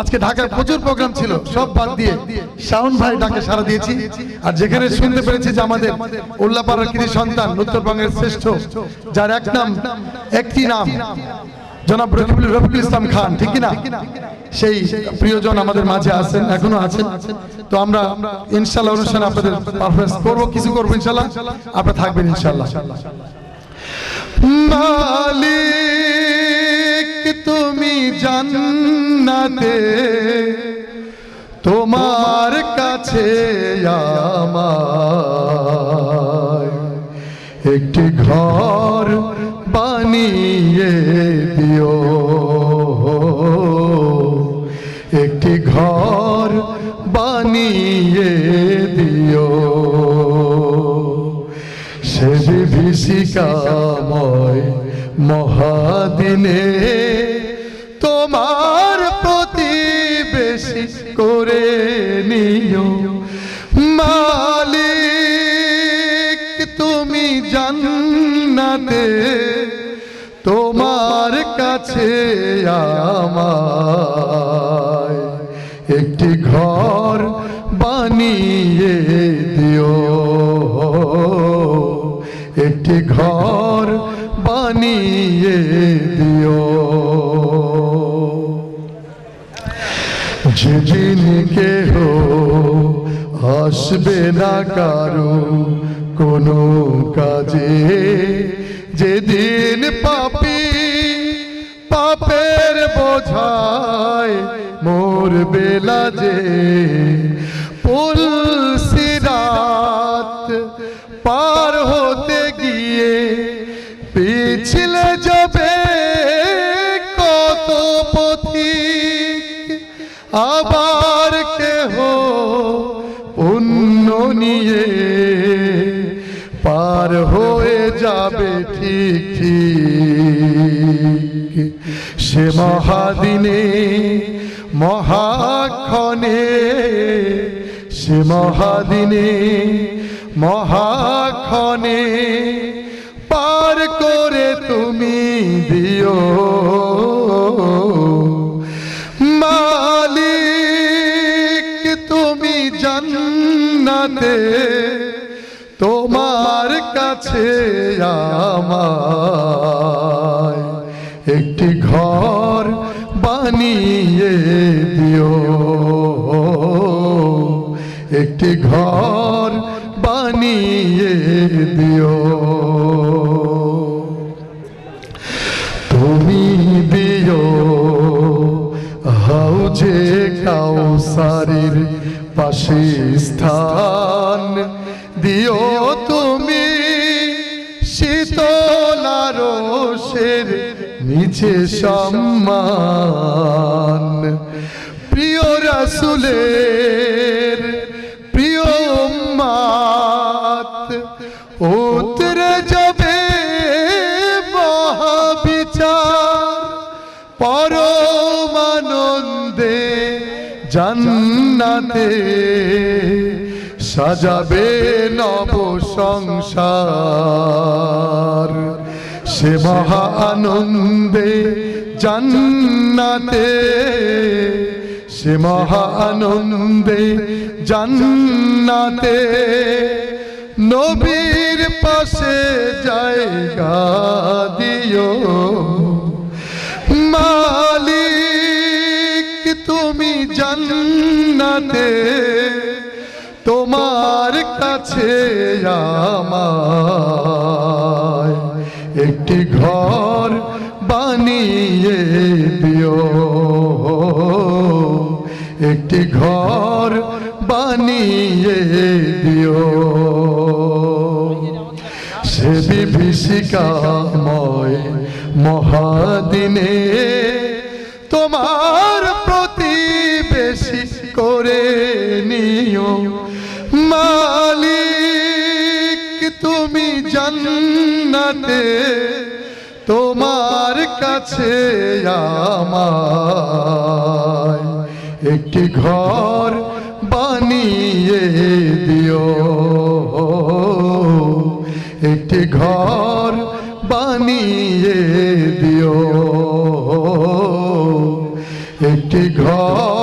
আজকে ঢাকায় প্রচুর প্রোগ্রাম ছিল, সব বাদ দিয়ে শাওন ভাই ডাকে সারা দিয়েছি। আর যেখানে শুনতে পেরেছি যে আমাদের উল্লাপাড়ার কৃতি সন্তান, উত্তরবঙ্গের শ্রেষ্ঠ, যার এক নাম, একটি নাম, জনাব রফিকুল রফিকুল ইসলাম খান, ঠিক না সেই প্রিয়জন আমাদের মাঝে আছেন, এখনও আছেন। তো আমরা ইনশাল্লাহ অনুষ্ঠানে আপনাদের পারফরমেন্স করব, কিছু করব ইনশাল্লাহ। আপনারা থাকবেন ইনশাল্লাহ। মালিক তুমি জান্নাতে, তোমার কাছে আমায় একটি ঘর বানিয়ে দিও। একটি ঘর বানিয়ে দিও। সে বিভীষিকাময় মহাদিনে তোমার প্রতিবেশী করে নিও। মালিক তুমি জান্নাতে তোমার কাছে আমায় একটি ঘর বানিয়ে যেদিন কেহ আসবে না কারও কোনো কাজে যেদিন পাপি পাপের বোঝায় মোর বেলা যে পুলসিরাত আবার কেহ পুণ্য নিয়ে পার হয়ে যাবে ঠিক ঠিক সে মহাদিনে, মহাক্ষণে, সে মহাদিনে, মহাক্ষণে পার করে তুমি দিও। জান্নাতে তোমার কাছে আমায় একটি ঘর বানিয়ে দিও। একটি ঘর বানিয়ে দিও। তুমি দিও হাউজে কাউসারির পাশে স্থান দিও তুমি শীতলার শের নিচে সম্মান। প্রিয় রাসুলের প্রিয় উম্মাত জান্নাতে সাজাবে নব সংসার সে মহা আনন্দে জান্নাতে, সে মহা আনন্দে জান্নাতে নবীর পাশে জায়গা দিও। তুমি জান্নাতে, তোমার কাছে আমায় একটি ঘর বানিয়ে দিও। একটি ঘর বানিয়ে দিও। সে বিভীষিকাময় মহাদিনে তোমার জান্নাতে তোমার কাছে আমায় একটি ঘর বানিয়ে দিও। একটি ঘর বানিয়ে দিও। একটি ঘর